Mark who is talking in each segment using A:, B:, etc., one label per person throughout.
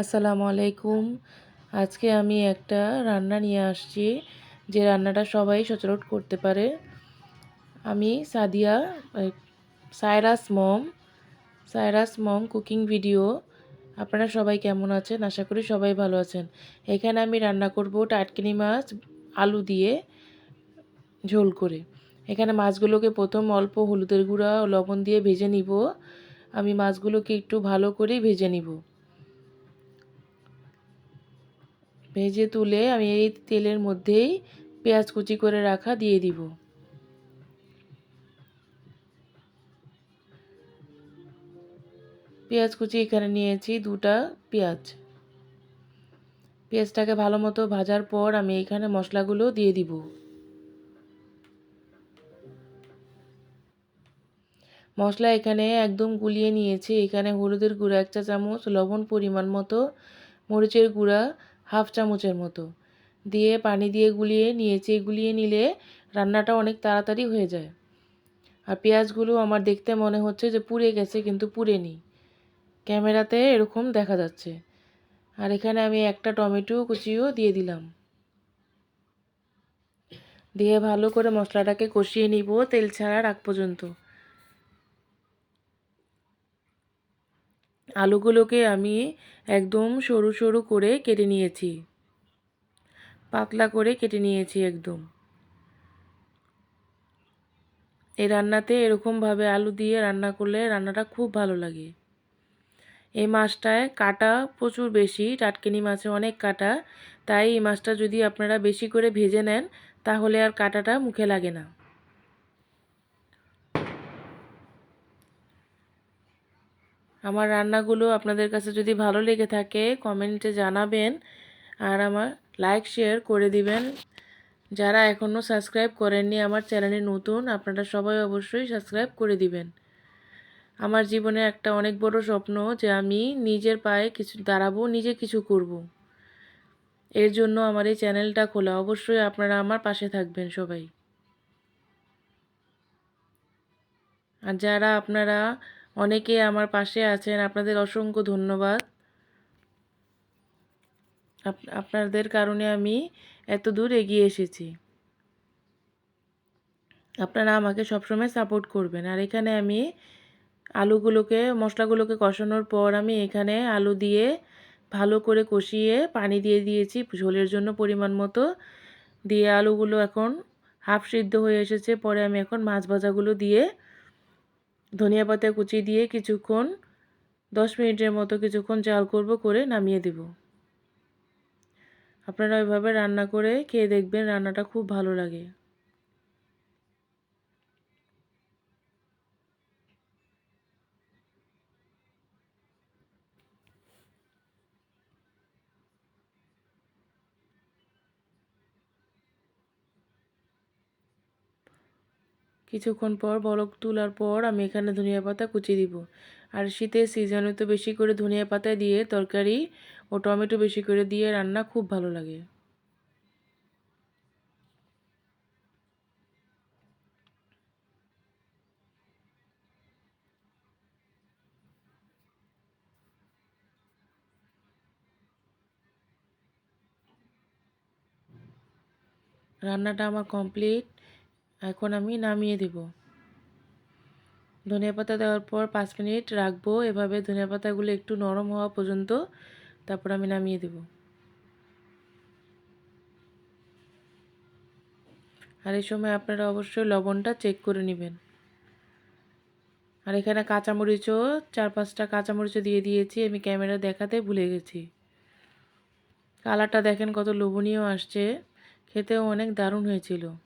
A: আসসালামু আলাইকুম। আজকে আমি একটা রান্না নিয়ে আসছি, যে রান্নাটা সবাই সচরাচর করতে পারে। আমি Sadia Sairas mom Sairas mom cooking video. আপনারা সবাই কেমন আছেন? আশা করি সবাই ভালো আছেন। এখানে আমি রান্না করব টাটকিনি মাছ, আলু দিয়ে ঝোল করে। এখানে মাছগুলোকে প্রথম অল্প হলুদের গুঁড়া লবণ দিয়ে ভেজে নিব। আমি মাছগুলোকে একটু ভালো করে ভেজে নিব। ভেজে তুলে আমি এই তেলের মধ্যেই পেঁয়াজ কুচি করে রাখা দিয়ে দিব। পেঁয়াজ কুচি এখানে নিয়েছি দুটা পেঁয়াজ। পেঁয়াজটাকে ভালো মতো ভাজার পর আমি এখানে মশলাগুলো দিয়ে দিব। মশলা এখানে একদম গুলিয়ে নিয়েছি। এখানে হলুদের গুঁড়া এক চা চামচ লবণ পরিমাণ মতো, মরিচের গুঁড়া হাফ চামচের মতো। দিয়ে পানি দিয়ে গুলিয়ে নিয়েছি, গুলিয়ে নিলে রান্নাটা অনেক তাড়াতাড়ি হয়ে যায়। আর পেঁয়াজগুলো আমার দেখতে মনে হচ্ছে যে পুড়ে গেছে কিন্তু পুড়েনি। ক্যামেরাতে এরকম দেখা যাচ্ছে। আর এখানে আমি একটা টমেটো কুচিও দিয়ে দিলাম। দিয়ে ভালো করে মশলাটাকে কষিয়ে নিব তেল ছাড়া রাখ পর্যন্ত। আলুগুলোকে আমি একদম সরু সরু করে কেটে নিয়েছি। পাতলা করে কেটে নিয়েছি একদম। এই রান্নাতে এরকমভাবে আলু দিয়ে রান্না করলে রান্নাটা খুব ভালো লাগে। এই মাছটায় কাটা প্রচুর বেশি, টাটকিনি মাছে অনেক কাটা। তাই এই মাছটা যদি আপনারা বেশি করে ভেজে নেন, তাহলে আর কাটাটা মুখে লাগে না। আমার রান্নাগুলো আপনাদের কাছে যদি ভালো লেগে থাকে, কমেন্টে জানাবেন আর আমার লাইক শেয়ার করে দিবেন। যারা এখনও সাবস্ক্রাইব করেননি, আমার চ্যানেলে নতুন, আপনারা সবাই অবশ্যই সাবস্ক্রাইব করে দিবেন। আমার জীবনে একটা অনেক বড় স্বপ্ন যে আমি নিজের পায়ে কিছু দাঁড়াবো, নিজে কিছু করব। এর জন্য আমার এই চ্যানেলটা খোলা। অবশ্যই আপনারা আমার পাশে থাকবেন সবাই। আর যারা আপনারা অনেকে আমার পাশে আছেন, আপনাদের অসংখ্য ধন্যবাদ। আপনাদের কারণে আমি এত দূর এগিয়ে এসেছি। আপনারা আমাকে সবসময় সাপোর্ট করবেন। আর এখানে আমি আলুগুলোকে, মশলাগুলোকে কষানোর পর আমি এখানে আলু দিয়ে ভালো করে কষিয়ে পানি দিয়ে দিয়েছি। ঝোলের জন্য পরিমাণ মতো। দিয়ে আলুগুলো এখন হাফ সিদ্ধ হয়ে এসেছে। পরে আমি এখন মাছ ভাজাগুলো দিয়ে ধনিয়া পাতা কুচি দিয়ে কিছুক্ষণ, দশ মিনিটের মতো কিছুক্ষণ জাল করব, করে নামিয়ে দেব। আপনারা ওইভাবে রান্না করে খেয়ে দেখবেন রান্নাটা খুব ভালো লাগে। কিছুক্ষণ পর বলক তোলার পর আমি এখানে ধনিয়া পাতা কুচি দিব। আর শীতের সিজনে তো বেশি করে ধনিয়া পাতা দিয়ে তরকারি ও টমেটো বেশি করে দিয়ে রান্না খুব ভালো লাগে। রান্নাটা আমার কমপ্লিট এখন আমি নামিয়ে দেব। ধনিয়া পাতা দেওয়ার পর পাঁচ মিনিট রাখব। এভাবে ধনিয়া পাতাগুলো একটু নরম হওয়া পর্যন্ত তারপর আমি নামিয়ে দেব। আর এই সময় আপনারা অবশ্যই লবণটা চেক করে নেবেন। আর এখানে কাঁচামরিচও, চার পাঁচটা কাঁচামরিচও দিয়ে দিয়েছি। আমি ক্যামেরা দেখাতে ভুলে গেছি। কালারটা দেখেন কত লোভনীয় আসছে। খেতেও অনেক দারুণ হয়েছিল।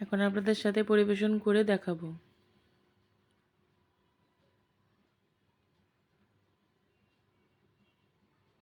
A: এখন আপনাদের সাথে পরিবেশন করে দেখাবো।